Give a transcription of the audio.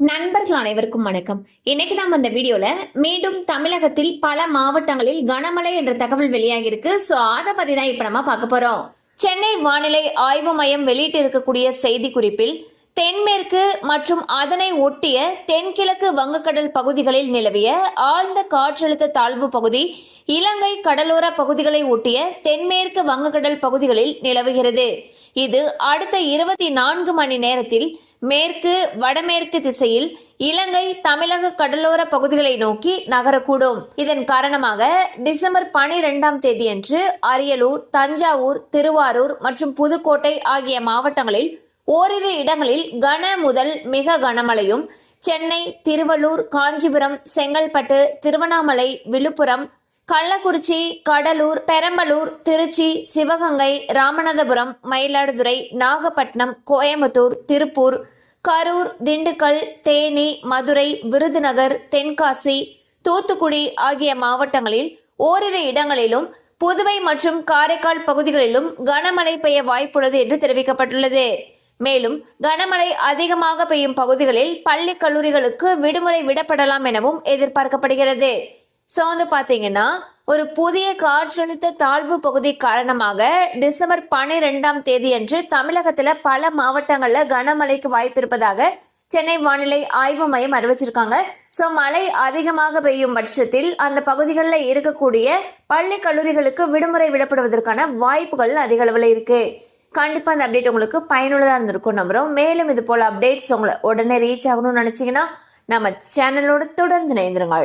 நண்பர்கள் அனைவருக்கும் வணக்கம். இன்னைக்கு நாம இந்த வீடியோல மீண்டும் தமிழகத்தில் பல மாவட்டங்களில் கனமழை என்ற தகவல் வெளியாகிருக்கு சோ அதை பத்தி தான் இப்ப நம்ம பார்க்க போறோம். சென்னை வானிலை ஆய்வு மையம் வெளியிட்டு இருக்கக்கூடிய செய்தி குறிப்பில் தென்மேற்கு மற்றும் அதனை ஒட்டிய தென்கிழக்கு வங்கக்கடல் பகுதிகளில் நிலவிய ஆழ்ந்த காற்றழுத்த தாழ்வு பகுதி இலங்கை கடலோர பகுதிகளை ஒட்டிய தென்மேற்கு வங்கக்கடல் பகுதிகளில் நிலவுகிறது. இது அடுத்த இருபத்தி நான்கு மணி நேரத்தில் மேற்கு வடமேற்கு திசையில் இலங்கை தமிழக கடலோர பகுதிகளை நோக்கி நகரக்கூடும். இதன் காரணமாக டிசம்பர் பனிரெண்டாம் தேதியன்று அரியலூர் தஞ்சாவூர் திருவாரூர் மற்றும் புதுக்கோட்டை ஆகிய மாவட்டங்களில் ஓரிரு இடங்களில் கன முதல் மிக கனமழையும் சென்னை திருவள்ளூர் காஞ்சிபுரம் செங்கல்பட்டு திருவண்ணாமலை விழுப்புரம் கள்ளக்குறிச்சி கடலூர் பெரம்பலூர் திருச்சி சிவகங்கை ராமநாதபுரம் மயிலாடுதுறை நாகப்பட்டினம் கோயம்புத்தூர் திருப்பூர் கரூர் திண்டுக்கல் தேனி மதுரை விருதுநகர் தென்காசி தூத்துக்குடி ஆகிய மாவட்டங்களில் ஓரிரு இடங்களிலும் புதுவை மற்றும் காரைக்கால் பகுதிகளிலும் கனமழை பெய்ய வாய்ப்புள்ளது என்று தெரிவிக்கப்பட்டுள்ளது. மேலும் கனமழை அதிகமாக பெய்யும் பகுதிகளில் பள்ளி கல்லூரிகளுக்கு விடுமுறை விடப்படலாம் எனவும் எதிர்பார்க்கப்படுகிறது. ஸோ வந்து பார்த்தீங்கன்னா ஒரு புதிய காற்றழுத்த தாழ்வு பகுதி காரணமாக டிசம்பர் பன்னிரெண்டாம் தேதியன்று தமிழகத்தில் பல மாவட்டங்களில் கனமழைக்கு வாய்ப்பு இருப்பதாக சென்னை வானிலை ஆய்வு மையம் அறிவிச்சிருக்காங்க. ஸோ மழை அதிகமாக பெய்யும் பட்சத்தில் அந்த பகுதிகளில் இருக்கக்கூடிய பள்ளி கல்லூரிகளுக்கு விடுமுறை விடப்படுவதற்கான வாய்ப்புகள் அதிக அளவில் இருக்கு. கண்டிப்பா அந்த அப்டேட் உங்களுக்கு பயனுள்ளதாக இருந்திருக்கும் நம்புறோம். மேலும் இது போல அப்டேட்ஸ் உங்களை உடனே ரீச் ஆகணும்னு நினைச்சீங்கன்னா நம்ம சேனலோடு தொடர்ந்து இணைந்திருங்கள்.